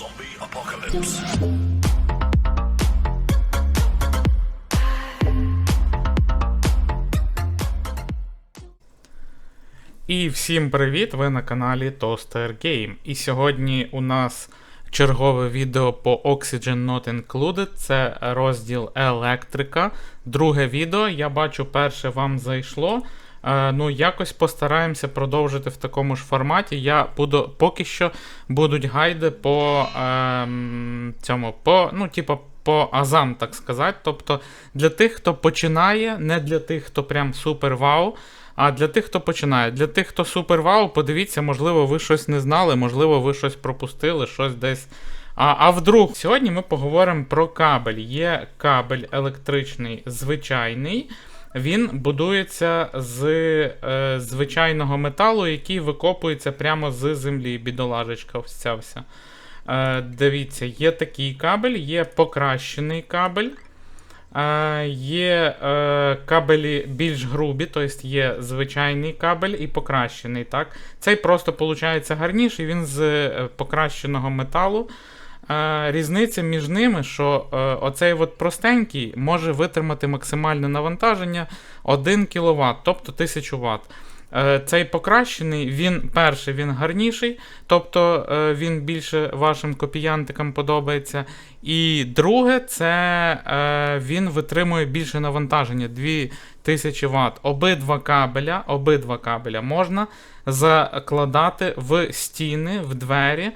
Zombie apocalypse. І всім привіт! Ви на каналі Toaster Game. І сьогодні у нас чергове відео по Oxygen Not Included. Це розділ електрика. Друге відео. Я бачу, перше вам зайшло. Е, ну, якось постараємося продовжити в такому ж форматі. Я буду поки що будуть гайди по ем, цьому, по, ну, типа, по азам, так сказати. Тобто для тих, хто починає, не для тих, хто прям супер вау. А для тих, хто починає, для тих, хто супер вау, подивіться, можливо, ви щось не знали, можливо, ви щось пропустили, щось десь. А, а вдруг, сьогодні ми поговоримо про кабель. Є кабель електричний звичайний. Він будується з е, звичайного металу, який викопується прямо з землі. Бідолажечка, ось вся. Е, дивіться, є такий кабель, є покращений кабель. Е, є е, кабелі більш грубі, тобто є звичайний кабель і покращений. так? Цей просто виходить гарніший, він з е, покращеного металу. Е, різниця між ними, що е, оцей от простенький може витримати максимальне навантаження 1 кВт, тобто 1000 Вт. Е, Цей покращений, він перший, він гарніший, тобто він більше вашим копіянтикам подобається. І друге, це він витримує більше навантаження 2000 Вт. Обидва кабеля, обидва кабеля можна закладати в стіни, в двері.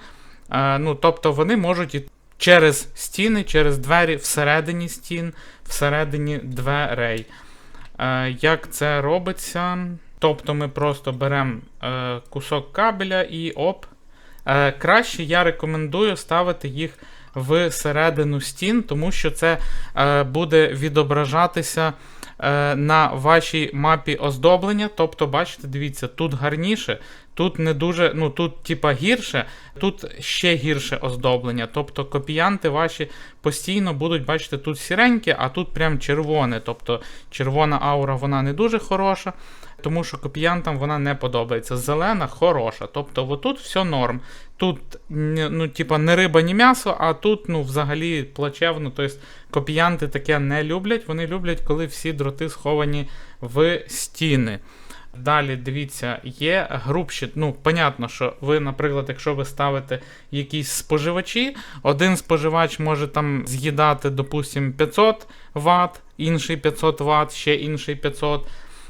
Е, ну, тобто вони можуть і через стіни, через двері всередині стін, всередині дверей. Е, Як це робиться? Тобто ми просто беремо е, кусок кабеля і оп. Краще я рекомендую ставити їх в середину стін, тому що це буде відображатися на вашій мапі оздоблення. Тобто, бачите, дивіться, тут гарніше, тут не дуже, ну тут типа гірше, тут ще гірше оздоблення. Тобто копіянти ваші постійно будуть, бачите, тут сіреньке, а тут прям червоне. Тобто червона аура вона не дуже хороша, тому що копіянтам вона не подобається. Зелена хороша. Тобто отут все норм. Тут ну, типа, не риба, ні м'ясо, а тут ну, взагалі плачевно. Тобто копіянти таке не люблять. Вони люблять, коли всі дроти сховані в стіни. Далі дивіться, є грубші. Ну, понятно, що ви, наприклад, якщо ви ставите якісь споживачі, один споживач може там з'їдати, допустимо, 500 Вт, інший 500 Вт, ще інший 500.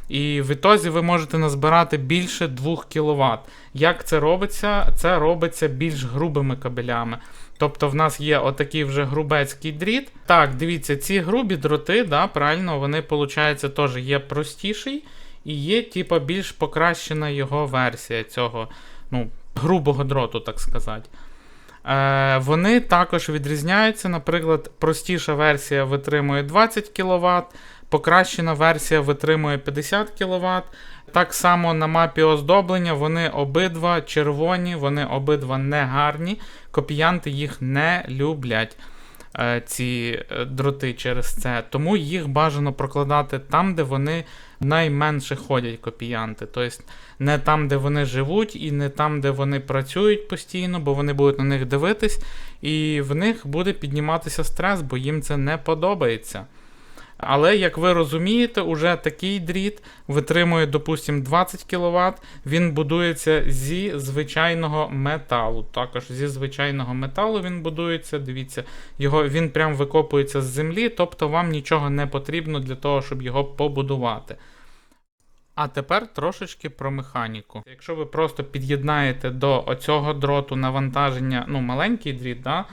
І в ітозі ви можете назбирати більше 2 кВт. Як це робиться? Це робиться більш грубими кабелями. Тобто в нас є отакий вже грубецький дріт. Так, дивіться, ці грубі дроти, да, правильно, вони, виходить, теж є простіший і є, типа, більш покращена його версія цього ну, грубого дроту, так сказати. Е, вони також відрізняються. Наприклад, простіша версія витримує 20 кВт, покращена версія витримує 50 кВт. Так само на мапі оздоблення вони обидва червоні, вони обидва негарні. Копіянти їх не люблять. е, Ці е, дроти через це. Тому їх бажано прокладати там, де вони найменше ходять копіянти. Тобто не там, де вони живуть, і не там, де вони працюють постійно, бо вони будуть на них дивитись, і в них буде підніматися стрес, бо їм це не подобається. Але, як ви розумієте, уже такий дріт витримує, допустимо, 20 кВт, він будується зі звичайного металу. Також зі звичайного металу він будується. Дивіться, його, він прям викопується з землі, тобто вам нічого не потрібно для того, щоб його побудувати. А тепер трошечки про механіку. Якщо ви просто під'єднаєте до оцього дроту навантаження, ну, маленький дріт, да,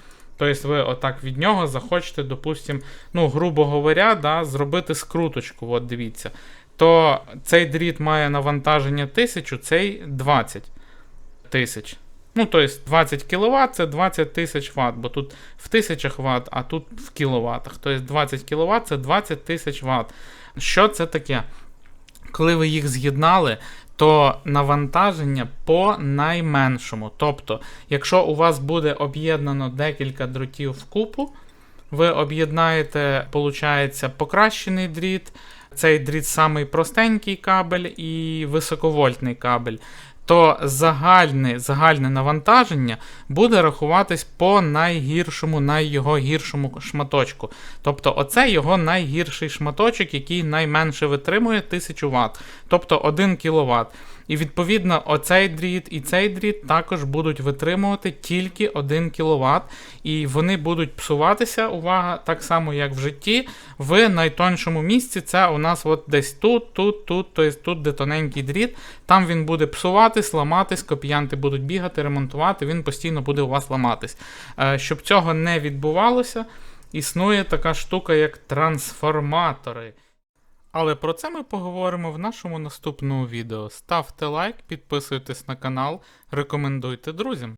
тобто ви отак від нього захочете, допустимо, ну, грубо говоря, да, зробити скруточку, от дивіться, то цей дріт має навантаження 1000, цей 20 тисяч. Ну, тобто 20 кВт це 20 тисяч Вт, бо тут в тисячах Вт, а тут в кіловатах. Тобто 20 кВт це 20 тисяч Вт. Що це таке? Коли ви їх з'єднали, то навантаження по найменшому. Тобто, якщо у вас буде об'єднано декілька дротів в купу, ви об'єднаєте, виходить, покращений дріт. Цей дріт самий простенький кабель і високовольтний кабель. То загальне, загальне навантаження буде рахуватись по найгіршому, наййого гіршому шматочку. Тобто, оце його найгірший шматочок, який найменше витримує 1000 Вт, тобто 1 кВт. І відповідно, оцей дріт і цей дріт також будуть витримувати тільки 1 кВт, і вони будуть псуватися, увага, так само як в житті. В найтоншому місці це у нас от десь тут, тут, тут, тобто тут, де тоненький дріт, там він буде псуватись, ламатись, копіянти будуть бігати, ремонтувати, він постійно буде у вас ламатись. Е, Щоб цього не відбувалося, існує така штука, як трансформатори. Але про це ми поговоримо в нашому наступному відео. Ставте лайк, підписуйтесь на канал, рекомендуйте друзям.